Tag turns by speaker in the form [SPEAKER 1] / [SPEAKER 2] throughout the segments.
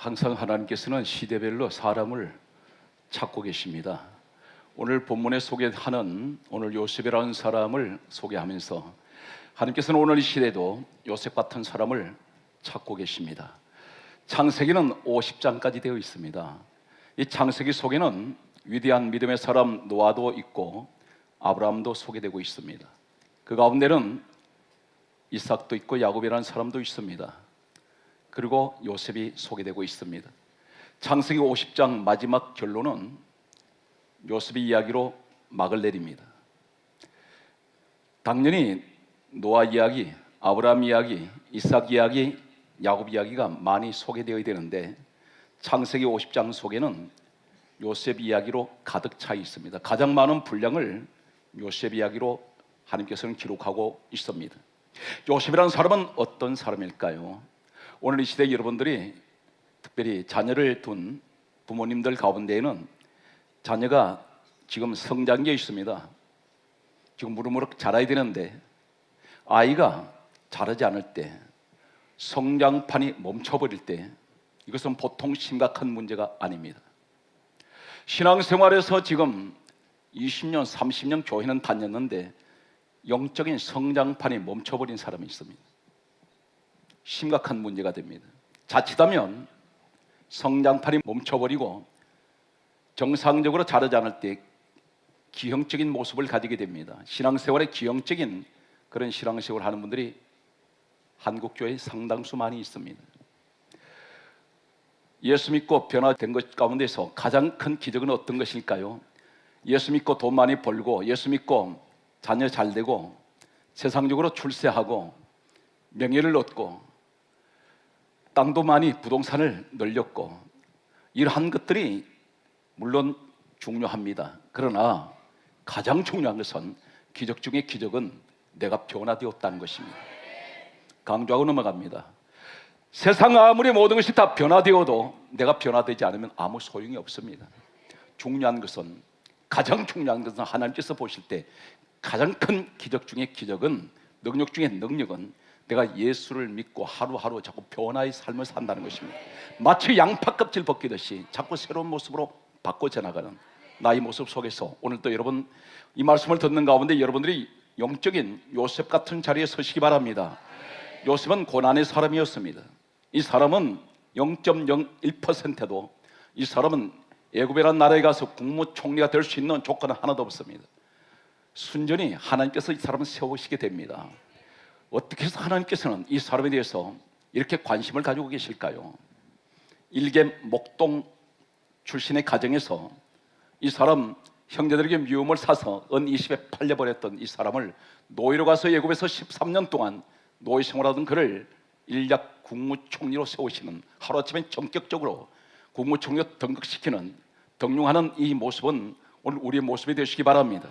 [SPEAKER 1] 항상 하나님께서는 시대별로 사람을 찾고 계십니다. 오늘 본문에 소개하는 오늘 요셉이라는 사람을 소개하면서 하나님께서는 오늘 이 시대도 요셉 같은 사람을 찾고 계십니다. 창세기는 50장까지 되어 있습니다. 이 창세기 속에는 위대한 믿음의 사람 노아도 있고 아브라함도 소개되고 있습니다. 그 가운데는 이삭도 있고 야곱이라는 사람도 있습니다. 그리고 요셉이 소개되고 있습니다. 창세기 50장 마지막 결론은 요셉의 이야기로 막을 내립니다. 당연히 노아 이야기, 아브라함 이야기, 이삭 이야기, 야곱 이야기가 많이 소개되어야 되는데 창세기 50장 속에는 요셉 이야기로 가득 차 있습니다. 가장 많은 분량을 요셉 이야기로 하나님께서는 기록하고 있습니다. 요셉이라는 사람은 어떤 사람일까요? 오늘 이 시대 여러분들이 특별히 자녀를 둔 부모님들 가운데에는 자녀가 지금 성장기에 있습니다. 지금 무르무르 자라야 되는데 아이가 자라지 않을 때 성장판이 멈춰버릴 때 이것은 보통 심각한 문제가 아닙니다. 신앙생활에서 지금 20년, 30년 교회는 다녔는데 영적인 성장판이 멈춰버린 사람이 있습니다. 심각한 문제가 됩니다. 자칫하면 성장판이 멈춰버리고 정상적으로 자라지 않을 때 기형적인 모습을 가지게 됩니다. 신앙생활에 기형적인 그런 신앙생활을 하는 분들이 한국 교회에 상당수 많이 있습니다. 예수 믿고 변화된 것 가운데서 가장 큰 기적은 어떤 것일까요? 예수 믿고 돈 많이 벌고 예수 믿고 자녀 잘 되고 세상적으로 출세하고 명예를 얻고 땅도 많이 부동산을 늘렸고 이러한 것들이 물론 중요합니다. 그러나 가장 중요한 것은 기적 중의 기적은 내가 변화되었다는 것입니다. 강조하고 넘어갑니다. 세상 아무리 모든 것이 다 변화되어도 내가 변화되지 않으면 아무 소용이 없습니다. 중요한 것은 가장 중요한 것은 하나님께서 보실 때 가장 큰 기적 중의 기적은 능력 중의 능력은 내가 예수를 믿고 하루하루 자꾸 변화의 삶을 산다는 것입니다. 마치 양파 껍질 벗기듯이 자꾸 새로운 모습으로 바꿔져 나가는 나의 모습 속에서 오늘 또 여러분 이 말씀을 듣는 가운데 여러분들이 영적인 요셉 같은 자리에 서시기 바랍니다. 요셉은 고난의 사람이었습니다. 이 사람은 0.01%도 이 사람은 애굽이라는 나라에 가서 국무총리가 될 수 있는 조건은 하나도 없습니다. 순전히 하나님께서 이 사람을 세우시게 됩니다. 어떻게 해서 하나님께서는 이 사람에 대해서 이렇게 관심을 가지고 계실까요? 일개 목동 출신의 가정에서 이 사람 형제들에게 미움을 사서 은 20에 팔려버렸던 이 사람을 노예로 가서 예굽에서 13년 동안 노예 생활하던 그를 일약 국무총리로 세우시는 하루아침에 전격적으로 국무총리로 등극시키는 등용하는 이 모습은 오늘 우리의 모습이 되시기 바랍니다.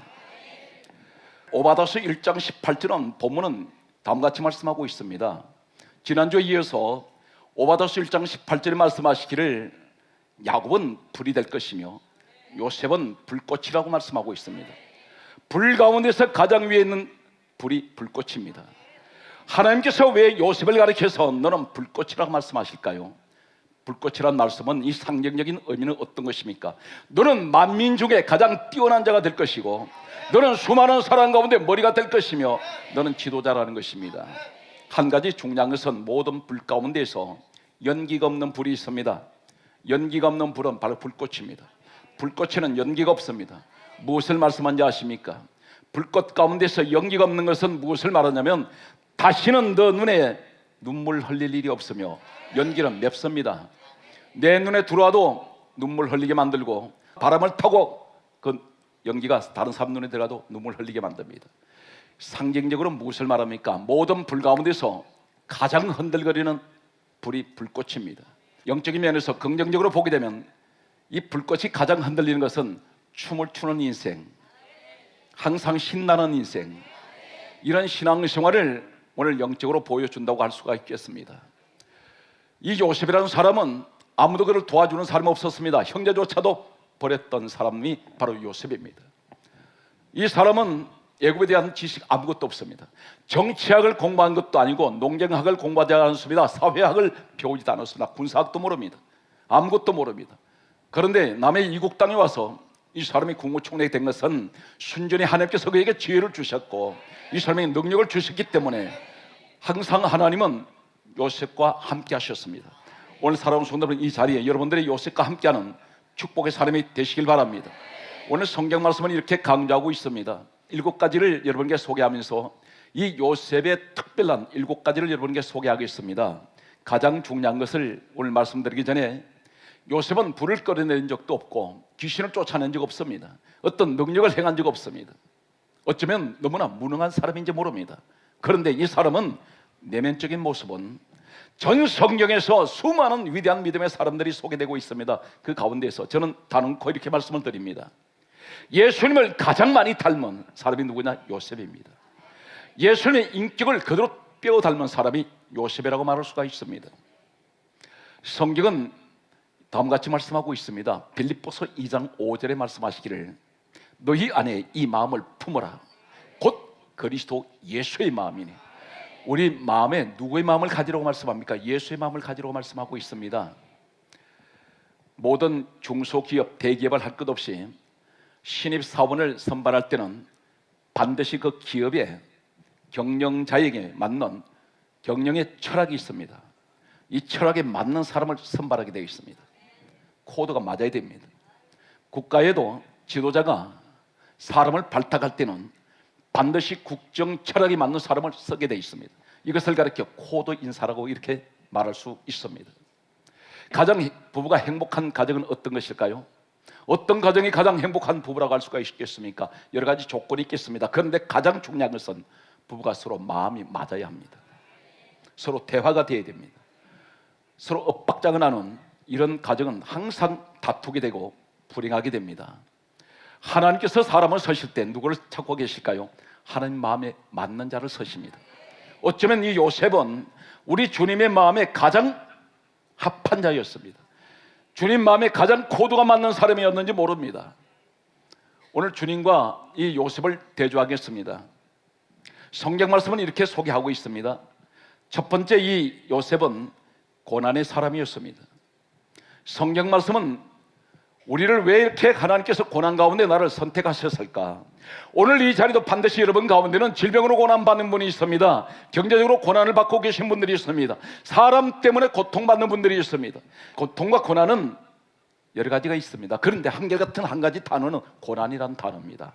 [SPEAKER 1] 오바다서 1장 18절은 본문은 다음같이 말씀하고 있습니다. 지난주에 이어서 오바다서 1장 18절에 말씀하시기를 야곱은 불이 될 것이며 요셉은 불꽃이라고 말씀하고 있습니다. 불 가운데서 가장 위에 있는 불이 불꽃입니다. 하나님께서 왜 요셉을 가리켜서 너는 불꽃이라고 말씀하실까요? 불꽃이란 말씀은 이 상징적인 의미는 어떤 것입니까? 너는 만민 중에 가장 뛰어난 자가 될 것이고 너는 수많은 사람 가운데 머리가 될 것이며 너는 지도자라는 것입니다. 한 가지 중요한 것은 모든 불 가운데서 연기가 없는 불이 있습니다. 연기가 없는 불은 바로 불꽃입니다. 불꽃에는 연기가 없습니다. 무엇을 말씀한지 아십니까? 불꽃 가운데서 연기가 없는 것은 무엇을 말하냐면 다시는 너 눈에 눈물 흘릴 일이 없으며 연기는 맵습니다. 내 눈에 들어와도 눈물 흘리게 만들고 바람을 타고 그 연기가 다른 사람 눈에 들어가도 눈물 흘리게 만듭니다. 상징적으로 무엇을 말합니까? 모든 불 가운데서 가장 흔들거리는 불이 불꽃입니다. 영적인 면에서 긍정적으로 보게 되면 이 불꽃이 가장 흔들리는 것은 춤을 추는 인생, 항상 신나는 인생, 이런 신앙생활을 오늘 영적으로 보여준다고 할 수가 있겠습니다. 이 요셉이라는 사람은 아무도 그를 도와주는 사람이 없었습니다. 형제조차도 버렸던 사람이 바로 요셉입니다. 이 사람은 애굽에 대한 지식 아무것도 없습니다. 정치학을 공부한 것도 아니고 농경학을 공부하지 않았습니다. 사회학을 배우지도 않았습니다. 군사학도 모릅니다. 아무것도 모릅니다. 그런데 남의 이국 땅에 와서 이 사람이 국무총리가 된 것은 순전히 하나님께서 그에게 지혜를 주셨고 이 사람에게 능력을 주셨기 때문에 항상 하나님은 요셉과 함께 하셨습니다. 오늘 살아온 성도들은 이 자리에 여러분들이 요셉과 함께하는 축복의 사람이 되시길 바랍니다. 오늘 성경 말씀은 이렇게 강조하고 있습니다. 일곱 가지를 여러분께 소개하면서 이 요셉의 특별한 일곱 가지를 여러분께 소개하겠습니다. 가장 중요한 것을 오늘 말씀드리기 전에 요셉은 불을 끌어내린 적도 없고 귀신을 쫓아낸 적 없습니다. 어떤 능력을 행한 적 없습니다. 어쩌면 너무나 무능한 사람인지 모릅니다. 그런데 이 사람은 내면적인 모습은 전 성경에서 수많은 위대한 믿음의 사람들이 소개되고 있습니다. 그 가운데서 저는 단언코 이렇게 말씀을 드립니다. 예수님을 가장 많이 닮은 사람이 누구냐? 요셉입니다. 예수님의 인격을 그대로 뼈 닮은 사람이 요셉이라고 말할 수가 있습니다. 성경은 다음과 같이 말씀하고 있습니다. 빌립보서 2장 5절에 말씀하시기를 너희 안에 이 마음을 품어라. 곧 그리스도 예수의 마음이니. 우리 마음에 누구의 마음을 가지라고 말씀합니까? 예수의 마음을 가지라고 말씀하고 있습니다. 모든 중소기업, 대기업을 할 것 없이 신입 사원을 선발할 때는 반드시 그 기업의 경영자에게 맞는 경영의 철학이 있습니다. 이 철학에 맞는 사람을 선발하게 되어 있습니다. 코드가 맞아야 됩니다. 국가에도 지도자가 사람을 발탁할 때는 반드시 국정 철학이 맞는 사람을 쓰게 되어 있습니다. 이것을 가리켜 코드 인사라고 이렇게 말할 수 있습니다. 가장 부부가 행복한 가정은 어떤 것일까요? 어떤 가정이 가장 행복한 부부라고 할 수가 있겠습니까? 여러 가지 조건이 있겠습니다. 그런데 가장 중요한 것은 부부가 서로 마음이 맞아야 합니다. 서로 대화가 돼야 됩니다. 서로 엇박장을 하는 이런 가정은 항상 다투게 되고 불행하게 됩니다. 하나님께서 사람을 서실 때 누구를 찾고 계실까요? 하나님 마음에 맞는 자를 서십니다. 어쩌면 이 요셉은 우리 주님의 마음에 가장 합한 자였습니다. 주님 마음에 가장 코드가 맞는 사람이었는지 모릅니다. 오늘 주님과 이 요셉을 대조하겠습니다. 성경 말씀은 이렇게 소개하고 있습니다. 첫 번째 이 요셉은 고난의 사람이었습니다. 성경 말씀은 우리를 왜 이렇게 하나님께서 고난 가운데 나를 선택하셨을까? 오늘 이 자리도 반드시 여러분 가운데는 질병으로 고난받는 분이 있습니다. 경제적으로 고난을 받고 계신 분들이 있습니다. 사람 때문에 고통받는 분들이 있습니다. 고통과 고난은 여러 가지가 있습니다. 그런데 한결같은 한 가지 단어는 고난이라는 단어입니다.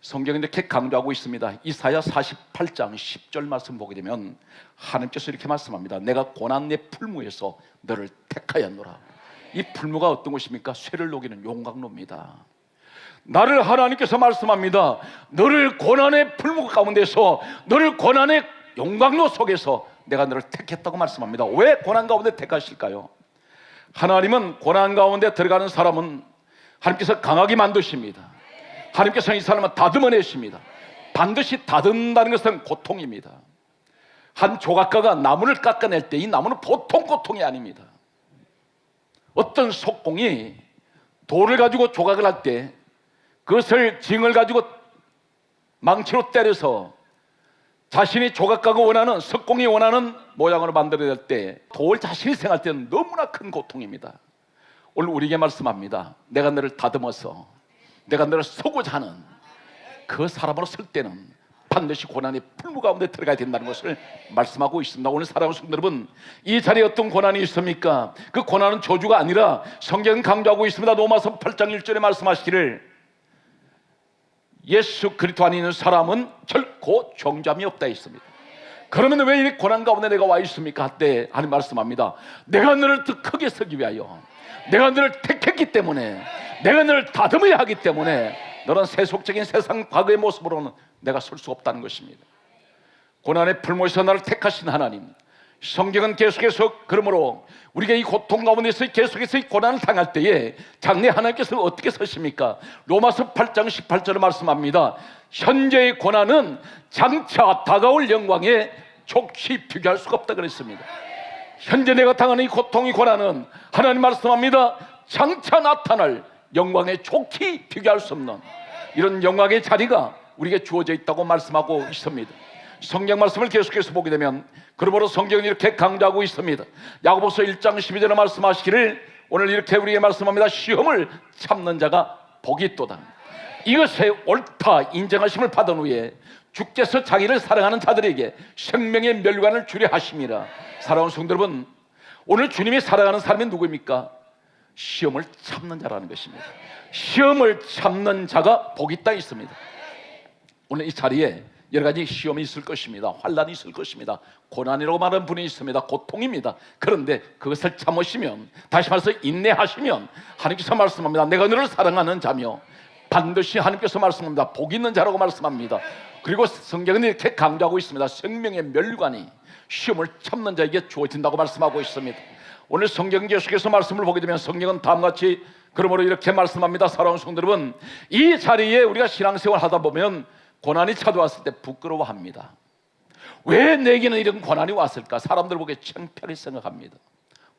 [SPEAKER 1] 성경이 이렇게 강조하고 있습니다. 이사야 48장 10절 말씀 보게 되면 하나님께서 이렇게 말씀합니다. 내가 고난 내 풀무에서 너를 택하였노라. 이 풀무가 어떤 것입니까? 쇠를 녹이는 용광로입니다. 나를 하나님께서 말씀합니다. 너를 고난의 풀무 가운데서 너를 고난의 용광로 속에서 내가 너를 택했다고 말씀합니다. 왜 고난 가운데 택하실까요? 하나님은 고난 가운데 들어가는 사람은 하나님께서 강하게 만드십니다. 하나님께서 이 사람을 다듬어내십니다. 반드시 다듬는다는 것은 고통입니다. 한 조각가가 나무를 깎아낼 때 이 나무는 보통 고통이 아닙니다. 어떤 속공이 돌을 가지고 조각을 할 때 그것을 징을 가지고 망치로 때려서 자신이 조각가가 원하는 석공이 원하는 모양으로 만들어야 될때돌 자신이 생각할 때는 너무나 큰 고통입니다. 오늘 우리에게 말씀합니다. 내가 너를 다듬어서 내가 너를 쓰고자 하는 그 사람으로 쓸 때는 반드시 고난의 풀무 가운데 들어가야 된다는 것을 말씀하고 있습니다. 오늘 사랑하는 성도 여러분, 이 자리에 어떤 고난이 있습니까? 그 고난은 저주가 아니라 성경은 강조하고 있습니다. 로마서 8장 1절에 말씀하시기를 예수 그리스도 안에 있는 사람은 결코 정잠이 없다 했습니다. 그러면 왜 이 고난 가운데 내가 와 있습니까? 할때 하나님 말씀합니다. 내가 너를 더 크게 서기 위하여 내가 너를 택했기 때문에 내가 너를 다듬어야 하기 때문에 너는 세속적인 세상 과거의 모습으로는 내가 설 수 없다는 것입니다. 고난의 풀모에서 나를 택하신 하나님. 성경은 계속해서 그러므로 우리가 이 고통 가운데서 계속해서 이 고난을 당할 때에 장래 하나님께서 어떻게 서십니까? 로마서 8장 18절을 말씀합니다. 현재의 고난은 장차 다가올 영광에 좋게 비교할 수가 없다 그랬습니다. 현재 내가 당하는 이 고통이 고난은 하나님 말씀합니다. 장차 나타날 영광에 좋게 비교할 수 없는 이런 영광의 자리가 우리에게 주어져 있다고 말씀하고 있습니다. 성경 말씀을 계속해서 보게 되면 그러므로 성경이 이렇게 강조하고 있습니다. 야고보서 1장 12절에 말씀하시기를 오늘 이렇게 우리에게 말씀합니다. 시험을 참는 자가 복이 있도다. 이것에 옳다 인정하심을 받은 후에 주께서 자기를 사랑하는 자들에게 생명의 멸관을 주려 하심이라. 사랑하는 성도 여러분, 오늘 주님이 사랑하는 사람이 누구입니까? 시험을 참는 자라는 것입니다. 시험을 참는 자가 복이 있다 있습니다. 오늘 이 자리에 여러 가지 시험이 있을 것입니다. 환란이 있을 것입니다. 고난이라고 말하는 분이 있습니다. 고통입니다. 그런데 그것을 참으시면 다시 말해서 인내하시면 하나님께서 말씀합니다. 내가 너를 사랑하는 자며 반드시 하나님께서 말씀합니다. 복 있는 자라고 말씀합니다. 그리고 성경은 이렇게 강조하고 있습니다. 생명의 멸관이 시험을 참는 자에게 주어진다고 말씀하고 있습니다. 오늘 성경 계속해서 말씀을 보게 되면 성경은 다음같이 그러므로 이렇게 말씀합니다. 사랑하는 성도 여러분, 이 자리에 우리가 신앙생활 하다 보면 고난이 찾아왔을 때 부끄러워합니다. 왜 내게는 이런 고난이 왔을까? 사람들 보기에 창피하게 생각합니다.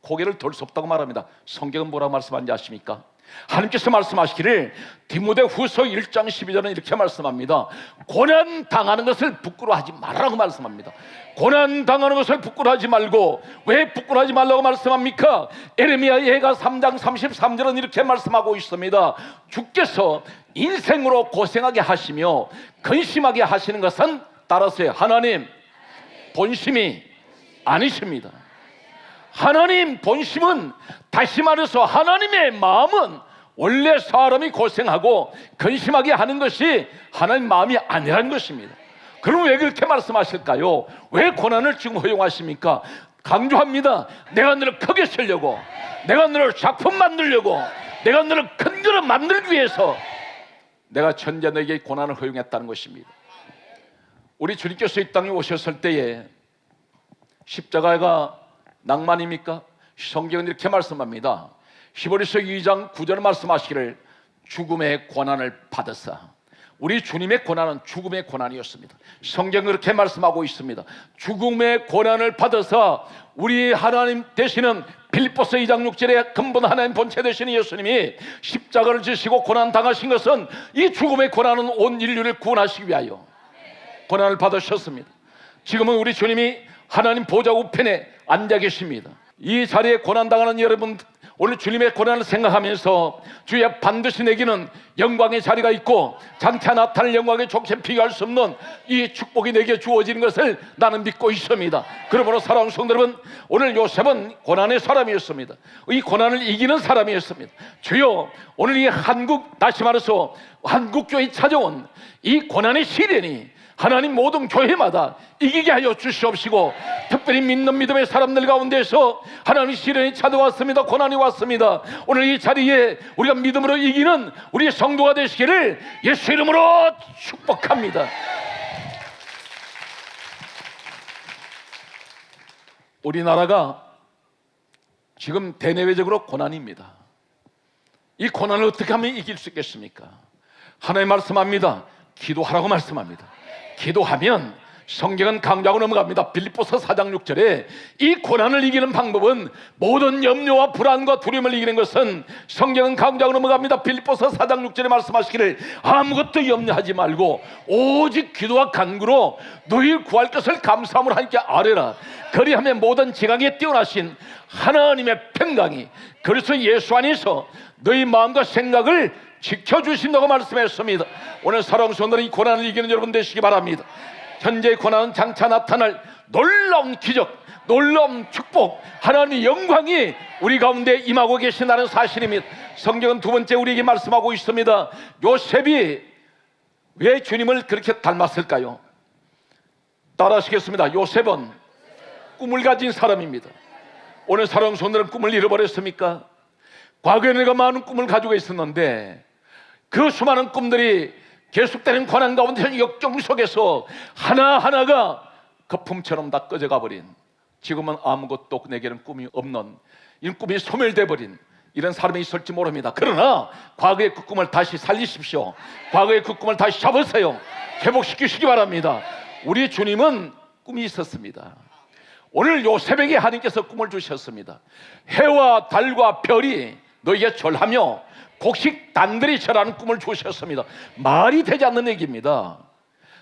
[SPEAKER 1] 고개를 돌 수 없다고 말합니다. 성경은 뭐라고 말씀하는지 아십니까? 하나님께서 말씀하시기를 디모데 후서 1장 12절은 이렇게 말씀합니다. 고난 당하는 것을 부끄러워하지 말라고 말씀합니다. 고난 당하는 것을 부끄러워하지 말고 왜 부끄러워하지 말라고 말씀합니까? 에레미야 예가 3장 33절은 이렇게 말씀하고 있습니다. 주께서 인생으로 고생하게 하시며 근심하게 하시는 것은 따라서요. 하나님 본심이 아니십니다. 하나님 본심은 다시 말해서 하나님의 마음은 원래 사람이 고생하고 근심하게 하는 것이 하나님 마음이 아니라는 것입니다. 그럼 왜 그렇게 말씀하실까요? 왜 고난을 지금 허용하십니까? 강조합니다. 내가 너를 크게 쓰려고, 내가 너를 작품 만들려고, 내가 너를 큰 그릇 만들기 위해서 내가 천재 너에게 고난을 허용했다는 것입니다. 우리 주님께서 이 땅에 오셨을 때에 십자가가 낭만입니까? 성경은 이렇게 말씀합니다. 히브리서 2장 9절 말씀하시기를 죽음의 고난을 받았사. 우리 주님의 고난은 죽음의 고난이었습니다. 성경은 그렇게 말씀하고 있습니다. 죽음의 고난을 받아서 우리 하나님 되시는 빌립보서 2장 6절에 근본 하나님 본체 되시는 예수님이 십자가를 지시고 고난 당하신 것은 이 죽음의 고난은 온 인류를 구원하시기 위하여 고난을 받으셨습니다. 지금은 우리 주님이 하나님 보좌 우편에 앉아 계십니다. 이 자리에 고난 당하는 여러분 오늘 주님의 고난을 생각하면서 주의 반드시 내기는 영광의 자리가 있고 장차 나타날 영광의 족체 비교할 수 없는 이 축복이 내게 주어지는 것을 나는 믿고 있습니다. 그러므로 사랑하는 성도 여러분 오늘 요셉은 고난의 사람이었습니다. 이 고난을 이기는 사람이었습니다. 주여 오늘 이 한국 다시 말해서 한국교회 찾아온 이 고난의 시련이 하나님 모든 교회마다 이기게 하여 주시옵시고 특별히 믿는 믿음의 사람들 가운데서 하나님 시련이 찾아왔습니다. 고난이 왔습니다. 오늘 이 자리에 우리가 믿음으로 이기는 우리 성도가 되시기를 예수 이름으로 축복합니다. 우리나라가 지금 대내외적으로 고난입니다. 이 고난을 어떻게 하면 이길 수 있겠습니까? 하나님 말씀합니다. 기도하라고 말씀합니다. 기도하면 성경은 강조하고 넘어갑니다. 빌립보서 4장 6절에 이 고난을 이기는 방법은 모든 염려와 불안과 두려움을 이기는 것은 성경은 강조하고 넘어갑니다. 빌립보서 4장 6절에 말씀하시기를 아무것도 염려하지 말고 오직 기도와 간구로 너희 구할 것을 감사함으로 하나님께 아뢰라. 그리하면 모든 지각에 뛰어나신 하나님의 평강이 그래서 예수 안에서 너희 마음과 생각을 지켜주신다고 말씀했습니다. 오늘 성도는 이 고난을 이기는 여러분 되시기 바랍니다. 현재의 고난은 장차 나타날 놀라운 기적, 놀라운 축복, 하나님의 영광이 우리 가운데 임하고 계신다는 사실입니다. 성경은 두 번째 우리에게 말씀하고 있습니다. 요셉이 왜 주님을 그렇게 닮았을까요? 따라하시겠습니다. 요셉은 꿈을 가진 사람입니다. 오늘 성도는 꿈을 잃어버렸습니까? 과거에 내가 많은 꿈을 가지고 있었는데 그 수많은 꿈들이 계속되는 고난 가운데 역경 속에서 하나하나가 거품처럼 다 꺼져가 버린 지금은 아무것도 내게는 꿈이 없는 이 꿈이 소멸돼 버린 이런 사람이 있을지 모릅니다. 그러나 과거의 그 꿈을 다시 살리십시오. 과거의 그 꿈을 다시 잡으세요. 회복시키시기 바랍니다. 우리 주님은 꿈이 있었습니다. 오늘 요새벽에 하나님께서 꿈을 주셨습니다. 해와 달과 별이 너에게 절하며 곡식 단들이 절하는 꿈을 주셨습니다. 말이 되지 않는 얘기입니다.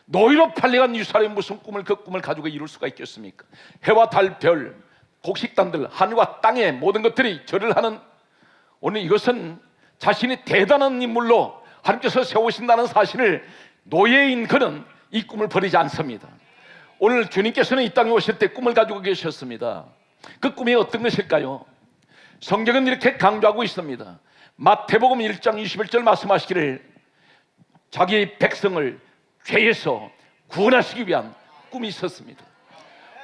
[SPEAKER 1] 노이로 팔려간 이 사람이 무슨 꿈을 그 꿈을 가지고 이룰 수가 있겠습니까? 해와 달, 별, 곡식단들, 하늘과 땅의 모든 것들이 절을 하는 오늘 이것은 자신이 대단한 인물로 하나님께서 세우신다는 사실을 노예인 그는 이 꿈을 버리지 않습니다. 오늘 주님께서는 이 땅에 오실 때 꿈을 가지고 계셨습니다. 그 꿈이 어떤 것일까요? 성경은 이렇게 강조하고 있습니다. 마태복음 1장 21절 말씀하시기를 자기 백성을 죄에서 구원하시기 위한 꿈이 있었습니다.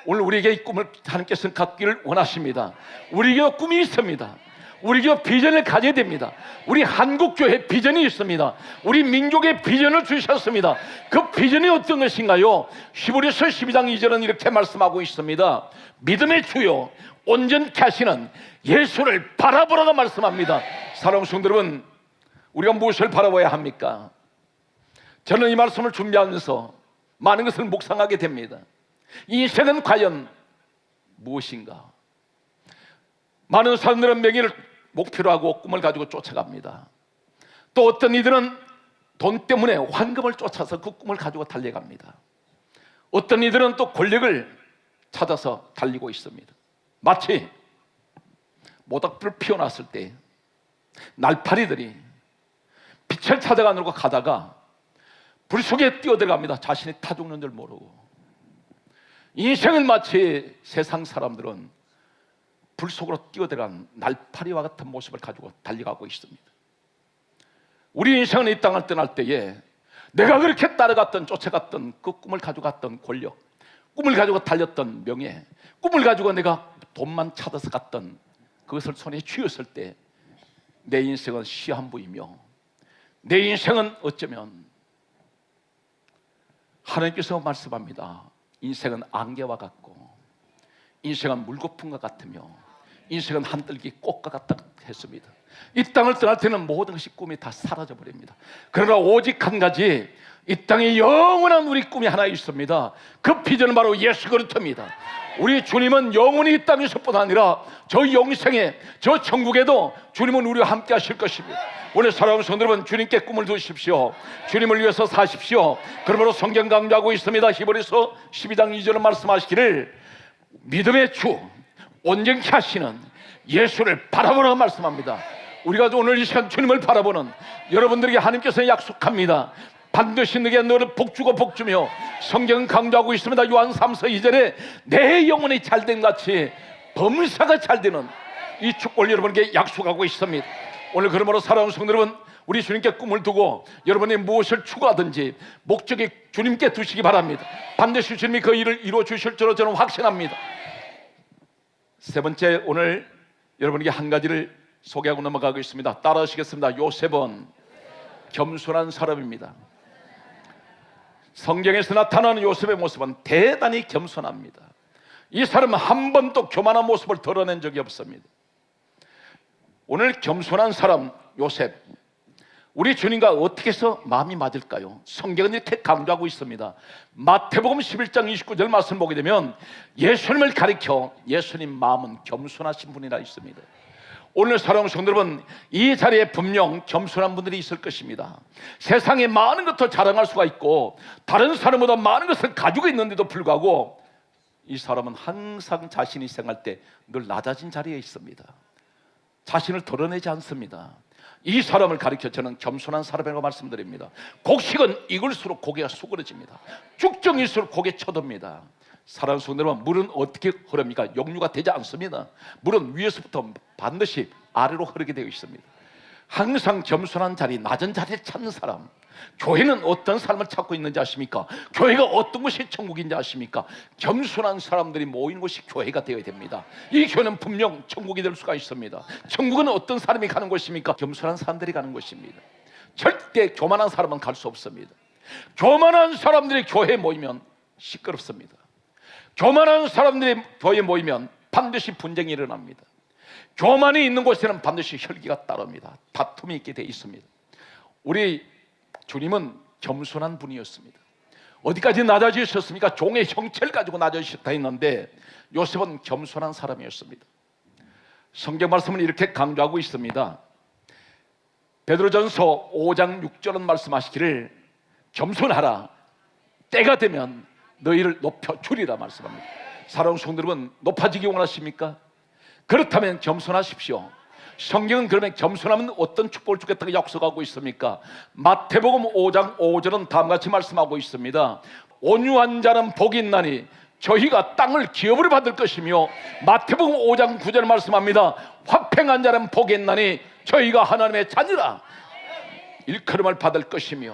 [SPEAKER 1] 오늘 우리에게 이 꿈을 하나님께서 갖기를 원하십니다. 우리에게 꿈이 있습니다. 우리에게 비전을 가져야 됩니다. 우리 한국교회 비전이 있습니다. 우리 민족의 비전을 주셨습니다. 그 비전이 어떤 것인가요? 히브리서 12장 2절은 이렇게 말씀하고 있습니다. 믿음의 주요 온전케 하시는 예수를 바라보라고 말씀합니다. 사랑하는 성도 여러분, 우리가 무엇을 바라봐야 합니까? 저는 이 말씀을 준비하면서 많은 것을 묵상하게 됩니다. 인생은 과연 무엇인가? 많은 사람들은 명예를 목표로 하고 꿈을 가지고 쫓아갑니다. 또 어떤 이들은 돈 때문에 황금을 쫓아서 그 꿈을 가지고 달려갑니다. 어떤 이들은 또 권력을 찾아서 달리고 있습니다. 마치 모닥불 피워놨을 때 날파리들이 빛을 찾아가려고 가다가 불 속에 뛰어들어갑니다. 자신이 타 죽는 줄 모르고. 인생을 마치 세상 사람들은 불 속으로 뛰어들어간 날파리와 같은 모습을 가지고 달려가고 있습니다. 우리 인생은 이 땅을 떠날 때에 내가 그렇게 따라갔던 쫓아갔던 그 꿈을 가지고 갔던 권력, 꿈을 가지고 달렸던 명예, 꿈을 가지고 내가 돈만 찾아서 갔던 그것을 손에 쥐었을 때 내 인생은 시한부이며 내 인생은 어쩌면 하나님께서 말씀합니다. 인생은 안개와 같고 인생은 물거품과 같으며 인생은 한들기 꽃과 같다 했습니다. 이 땅을 떠날 때는 모든 것이 꿈이 다 사라져 버립니다. 그러나 오직 한 가지 이 땅에 영원한 우리 꿈이 하나 있습니다. 그 비전은 바로 예수 그리스도입니다. 우리 주님은 영원히 이 땅에서뿐 아니라 저 영생에 저 천국에도 주님은 우리와 함께 하실 것입니다. 오늘 사랑하는 성도 여러분 주님께 꿈을 두십시오. 주님을 위해서 사십시오. 그러므로 성경 강조하고 있습니다. 히브리서 12장 2절은 말씀하시기를 믿음의 주 온전케 하시는 예수를 바라보라고 말씀합니다. 우리가 오늘 이 시간 주님을 바라보는 여러분들에게 하나님께서 약속합니다. 반드시 너게 너를 복주고 복주며 성경 강조하고 있습니다. 요한 3서 2절에 내 영혼이 잘된 같이 범사가 잘 되는 이 축복을 여러분에게 약속하고 있습니다. 오늘 그러므로 사랑하는 성도 여러분 우리 주님께 꿈을 두고 여러분이 무엇을 추구하든지 목적이 주님께 두시기 바랍니다. 반드시 주님이 그 일을 이루어 주실 줄로 저는 확신합니다. 세 번째 오늘 여러분에게 한 가지를 소개하고 넘어가겠습니다. 따라하시겠습니다. 요셉은 겸손한 사람입니다. 성경에서 나타나는 요셉의 모습은 대단히 겸손합니다. 이 사람은 한 번도 교만한 모습을 드러낸 적이 없습니다. 오늘 겸손한 사람 요셉 우리 주님과 어떻게 해서 마음이 맞을까요? 성경은 이렇게 강조하고 있습니다. 마태복음 11장 29절 말씀 보게 되면 예수님을 가리켜 예수님 마음은 겸손하신 분이라 있습니다. 오늘 사랑하는 성도 여러분 이 자리에 분명 겸손한 분들이 있을 것입니다. 세상에 많은 것을 자랑할 수가 있고 다른 사람보다 많은 것을 가지고 있는데도 불구하고 이 사람은 항상 자신이 생각할 때 늘 낮아진 자리에 있습니다. 자신을 드러내지 않습니다. 이 사람을 가리켜 저는 겸손한 사람이라고 말씀드립니다. 곡식은 익을수록 고개가 수그러집니다. 쭉정일수록 고개 쳐듭니다 사랑하는 성도 여러분 물은 어떻게 흐릅니까? 역류가 되지 않습니다 물은 위에서부터 반드시 아래로 흐르게 되어 있습니다 항상 겸손한 자리, 낮은 자리를 찾는 사람 교회는 어떤 삶을 찾고 있는지 아십니까? 교회가 어떤 것이 천국인지 아십니까? 겸손한 사람들이 모이는 곳이 교회가 되어야 됩니다 이 교회는 분명 천국이 될 수가 있습니다 천국은 어떤 사람이 가는 곳입니까? 겸손한 사람들이 가는 곳입니다 절대 교만한 사람은 갈 수 없습니다 교만한 사람들이 교회에 모이면 시끄럽습니다 교만한 사람들이 교회에 모이면 반드시 분쟁이 일어납니다. 교만이 있는 곳에는 반드시 혈기가 따릅니다. 다툼이 있게 돼 있습니다. 우리 주님은 겸손한 분이었습니다. 어디까지 낮아지셨습니까? 종의 형체를 가지고 낮아지셨다 했는데 요셉은 겸손한 사람이었습니다. 성경 말씀은 이렇게 강조하고 있습니다. 베드로전서 5장 6절은 말씀하시기를 겸손하라. 때가 되면 너희를 높여 주리라 말씀합니다. 사랑하는 성도 여러분 높아지기 원하십니까? 그렇다면 겸손하십시오. 성경은 그러면 겸손하면 어떤 축복을 주겠다고 약속하고 있습니까? 마태복음 5장 5절은 다음과 같이 말씀하고 있습니다. 온유한 자는 복이 있나니 저희가 땅을 기업으로 받을 것이며 마태복음 5장 9절 말씀합니다. 화평한 자는 복이 있나니 저희가 하나님의 자녀라. 일컬음을 받을 것이며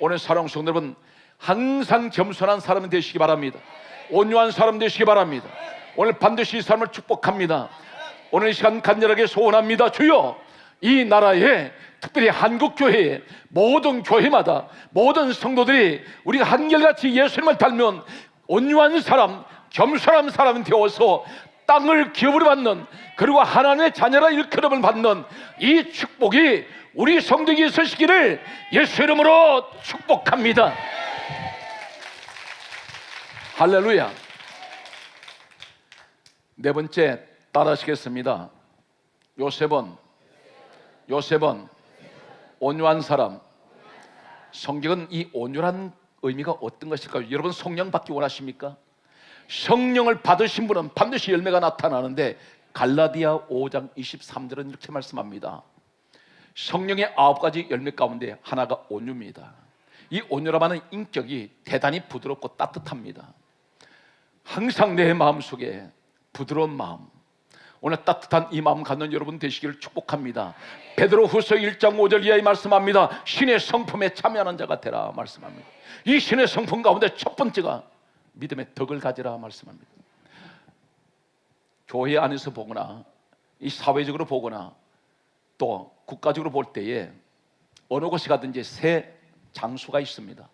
[SPEAKER 1] 오늘 사랑하는 성도 여러분 항상 겸손한 사람이 되시기 바랍니다. 온유한 사람 되시기 바랍니다. 오늘 반드시 이 사람을 축복합니다. 오늘 이 시간 간절하게 소원합니다. 주여 이 나라에 특별히 한국 교회에 모든 교회마다 모든 성도들이 우리가 한결같이 예수님을 닮은 온유한 사람, 겸손한 사람 되어서 땅을 기업으로 받는 그리고 하나님의 자녀라 일컬음을 받는 이 축복이 우리 성도에게 있으시기를 예수 이름으로 축복합니다. 할렐루야. 네 번째 따라하시겠습니다. 요셉은 요셉은 온유한 사람. 성경은 이 온유한 의미가 어떤 것일까요? 여러분 성령 받기 원하십니까? 성령을 받으신 분은 반드시 열매가 나타나는데 갈라디아 5장 23절은 이렇게 말씀합니다. 성령의 아홉 가지 열매 가운데 하나가 온유입니다. 이 온유라는 인격이 대단히 부드럽고 따뜻합니다. 항상 내 마음속에 부드러운 마음 오늘 따뜻한 이 마음 갖는 여러분 되시기를 축복합니다. 베드로 후서 1장 5절 이하에 말씀합니다. 신의 성품에 참여하는 자가 되라 말씀합니다. 이 신의 성품 가운데 첫 번째가 믿음의 덕을 가지라 말씀합니다. 교회 안에서 보거나 이 사회적으로 보거나 또 국가적으로 볼 때에 어느 곳에 가든지 세 장수가 있습니다.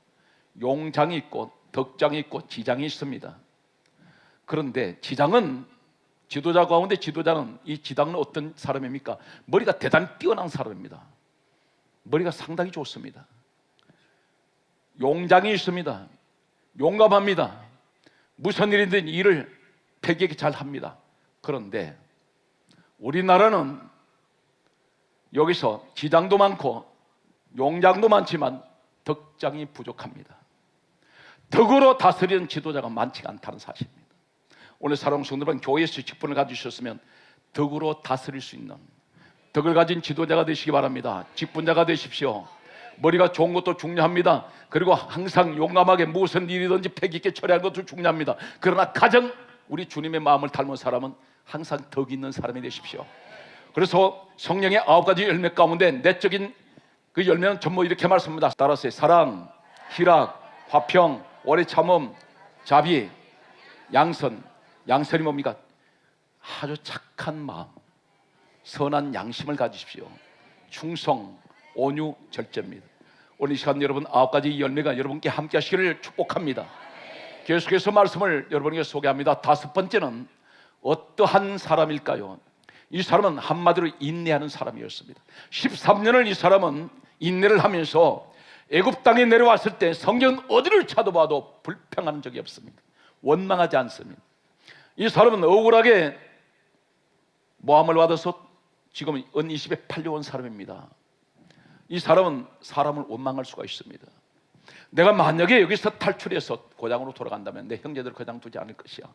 [SPEAKER 1] 용장이 있고 덕장이 있고 지장이 있습니다. 그런데 지장은 지도자 가운데 지도자는 이 지당은 어떤 사람입니까? 머리가 대단히 뛰어난 사람입니다. 머리가 상당히 좋습니다. 용장이 있습니다. 용감합니다. 무슨 일이든 일을 패기하게 잘 합니다. 그런데 우리나라는 여기서 지장도 많고 용장도 많지만 덕장이 부족합니다. 덕으로 다스리는 지도자가 많지가 않다는 사실입니다. 오늘 사랑 성도분 교회에서 직분을 가지셨으면 덕으로 다스릴 수 있는 덕을 가진 지도자가 되시기 바랍니다. 직분자가 되십시오. 머리가 좋은 것도 중요합니다. 그리고 항상 용감하게 무슨 일이든지 패기 있게 처리하는 것도 중요합니다. 그러나 가장 우리 주님의 마음을 닮은 사람은 항상 덕 있는 사람이 되십시오. 그래서 성령의 아홉 가지 열매 가운데 내적인 그 열매는 전부 이렇게 말씀합니다. 따라서 사랑, 희락, 화평, 오래 참음, 자비, 양선. 양선이 뭡니까? 아주 착한 마음, 선한 양심을 가지십시오. 충성, 온유, 절제입니다. 오늘 이 시간 여러분 아홉 가지 열매가 여러분께 함께 하시기를 축복합니다. 계속해서 말씀을 여러분에게 소개합니다. 다섯 번째는 어떠한 사람일까요? 이 사람은 한마디로 인내하는 사람이었습니다. 13년을 이 사람은 인내를 하면서 애굽 땅에 내려왔을 때 성경은 어디를 찾아봐도 불평하는 적이 없습니다. 원망하지 않습니다. 이 사람은 억울하게 모함을 받아서 지금 은 20에 팔려온 사람입니다. 이 사람은 사람을 원망할 수가 있습니다. 내가 만약에 여기서 탈출해서 고장으로 돌아간다면 내 형제들 고장 두지 않을 것이야.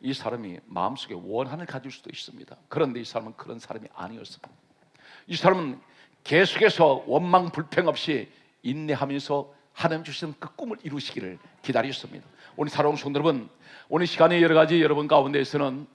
[SPEAKER 1] 이 사람이 마음속에 원한을 가질 수도 있습니다. 그런데 이 사람은 그런 사람이 아니었습니다. 이 사람은 계속해서 원망 불평 없이 인내하면서 하나님 주신 그 꿈을 이루시기를 기다렸습니다. 오늘 살아온 성도 여러분, 오늘 시간에 여러 가지 여러분 가운데에서는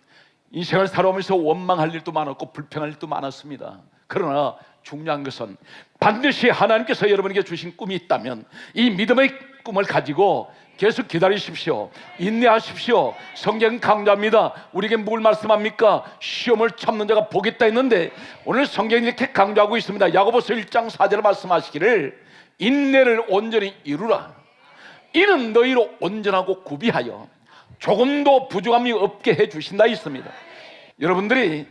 [SPEAKER 1] 인생을 살아오면서 원망할 일도 많았고 불평할 일도 많았습니다. 그러나 중요한 것은 반드시 하나님께서 여러분에게 주신 꿈이 있다면 이 믿음의 꿈을 가지고 계속 기다리십시오. 인내하십시오. 성경 강조합니다. 우리에게 뭘 말씀합니까? 시험을 참는 자가 있다 했는데 오늘 성경이 이렇게 강조하고 있습니다. 야고보서 1장 4절 말씀하시기를 인내를 온전히 이루라. 이는 너희로 온전하고 구비하여 조금도 부족함이 없게 해 주신다 있습니다. 여러분들이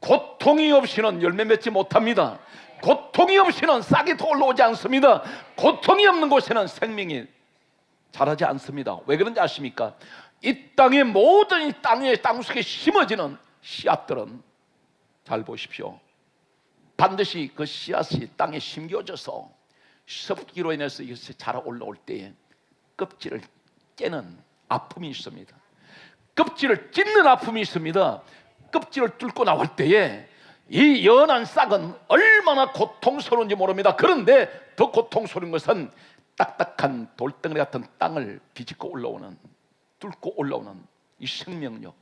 [SPEAKER 1] 고통이 없이는 열매 맺지 못합니다. 고통이 없이는 싹이 더 올라오지 않습니다. 고통이 없는 곳에는 생명이 자라지 않습니다. 왜 그런지 아십니까? 이 땅의 모든 이 땅의 땅 속에 심어지는 씨앗들은 잘 보십시오. 반드시 그 씨앗이 땅에 심겨져서 습기로 인해서 이것이 자라 올라올 때에 껍질을 깨는 아픔이 있습니다. 껍질을 찢는 아픔이 있습니다. 껍질을 뚫고 나올 때에 이 연한 싹은 얼마나 고통스러운지 모릅니다. 그런데 더 고통스러운 것은 딱딱한 돌덩어리 같은 땅을 비집고 올라오는 뚫고 올라오는 이 생명력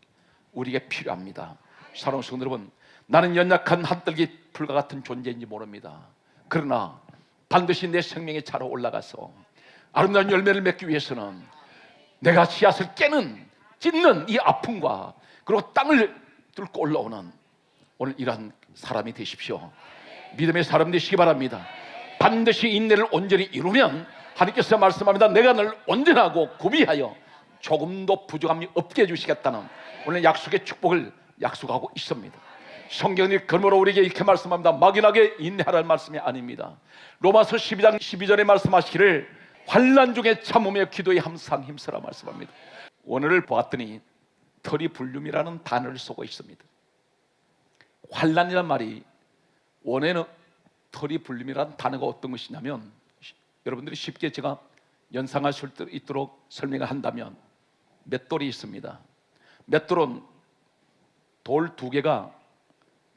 [SPEAKER 1] 우리에게 필요합니다. 사랑하는 성도 여러분, 나는 연약한 한떨기 불과 같은 존재인지 모릅니다. 그러나 반드시 내 생명이 자라 올라가서 아름다운 열매를 맺기 위해서는 내가 씨앗을 깨는 찢는 이 아픔과 그리고 땅을 뚫고 올라오는 오늘 이러한 사람이 되십시오. 믿음의 사람 되시기 바랍니다. 반드시 인내를 온전히 이루면 하나님께서 말씀합니다. 내가 널 온전하고 구비하여 조금도 부족함이 없게 해주시겠다는 오늘 약속의 축복을 약속하고 있습니다. 성경이 그러므로 우리에게 이렇게 말씀합니다. 막연하게 인내하라는 말씀이 아닙니다. 로마서 12장 12절에 말씀하시기를 환난 중에 참으며 기도에 항상 힘쓰라 말씀합니다. 오늘을 보았더니 털이 불륨이라는 단어를 쓰고 있습니다. 환란이란 말이 원에는 털이 불림이라는 단어가 어떤 것이냐면 시- 여러분들이 쉽게 제가 연상할 수 있도록 설명을 한다면 맷돌이 있습니다. 맷돌은 돌 두 개가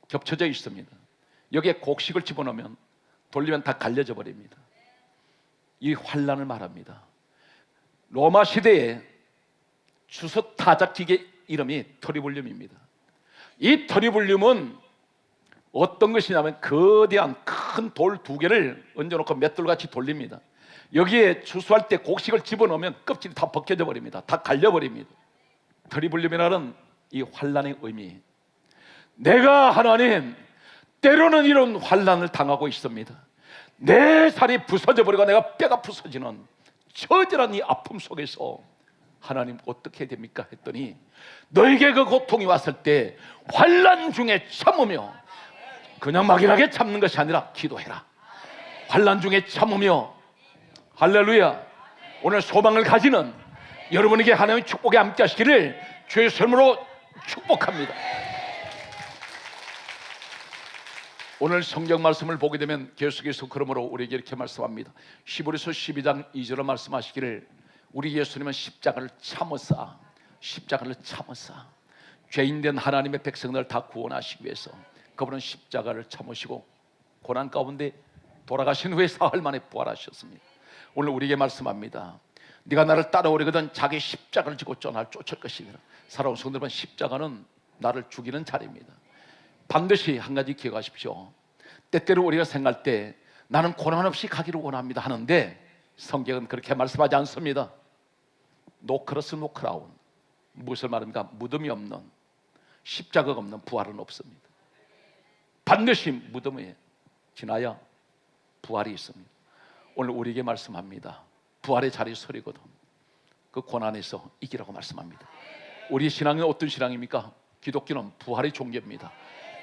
[SPEAKER 1] 겹쳐져 있습니다. 여기에 곡식을 집어넣으면 돌리면 다 갈려져 버립니다. 이 환란을 말합니다. 로마 시대에 주석 타작기계 이름이 터리볼륨입니다. 이 터리볼륨은 어떤 것이냐면 거대한 큰 돌 두 개를 얹어놓고 맷돌같이 돌립니다. 여기에 추수할 때 곡식을 집어넣으면 껍질이 다 벗겨져 버립니다. 다 갈려버립니다. 터리볼륨이라는 이 환란의 의미. 내가 하나님 때로는 이런 환란을 당하고 있습니다. 내 살이 부서져 버리고 내가 뼈가 부서지는 처절한 이 아픔 속에서 하나님 어떻게 됩니까 했더니 너에게 그 고통이 왔을 때 환란 중에 참으며 그냥 막연하게 참는 것이 아니라 기도해라. 환란 중에 참으며 할렐루야. 오늘 소망을 가지는 여러분에게 하나님의 축복이 함께 하시기를 주의 설명으로 축복합니다. 오늘 성경 말씀을 보게 되면 계속해서 그러므로 우리에게 이렇게 말씀합니다. 시보리서 12장 2절로 말씀하시기를 우리 예수님은 십자가를 참으사 십자가를 참으사 죄인된 하나님의 백성들을 다 구원하시기 위해서 그분은 십자가를 참으시고 고난 가운데 돌아가신 후에 사흘 만에 부활하셨습니다. 오늘 우리에게 말씀합니다. 네가 나를 따라오려거든 자기 십자가를 지고 쫓아 쫓을 것이니라. 살아온 성들은 십자가는 나를 죽이는 자리입니다. 반드시 한 가지 기억하십시오. 때때로 우리가 생각할 때 나는 고난 없이 가기를 원합니다 하는데 성경은 그렇게 말씀하지 않습니다. 노크러스 노크라운 무엇을 말합니까? 무덤이 없는 십자가가 없는 부활은 없습니다. 반드시 무덤에 지나야 부활이 있습니다. 오늘 우리에게 말씀합니다. 부활의 자리 서리거든. 그 고난에서 이기라고 말씀합니다. 우리 신앙은 어떤 신앙입니까? 기독교는 부활의 종교입니다.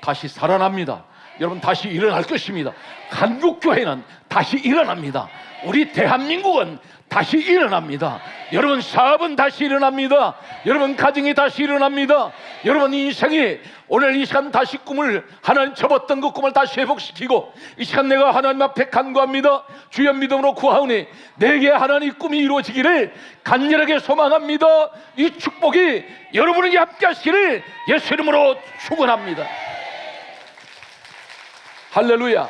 [SPEAKER 1] 다시 살아납니다. 여러분 다시 일어날 것입니다. 한국 교회는 다시 일어납니다. 우리 대한민국은 다시 일어납니다. 여러분 사업은 다시 일어납니다. 여러분 가정이 다시 일어납니다. 여러분 인생이 오늘 이 시간 다시 꿈을 하나님 접었던 그 꿈을 다시 회복시키고 이 시간 내가 하나님 앞에 간구합니다. 주여 믿음으로 구하오니 내게 하나님 꿈이 이루어지기를 간절하게 소망합니다. 이 축복이 여러분에게 함께 하시기를 예수 이름으로 축원합니다. 할렐루야.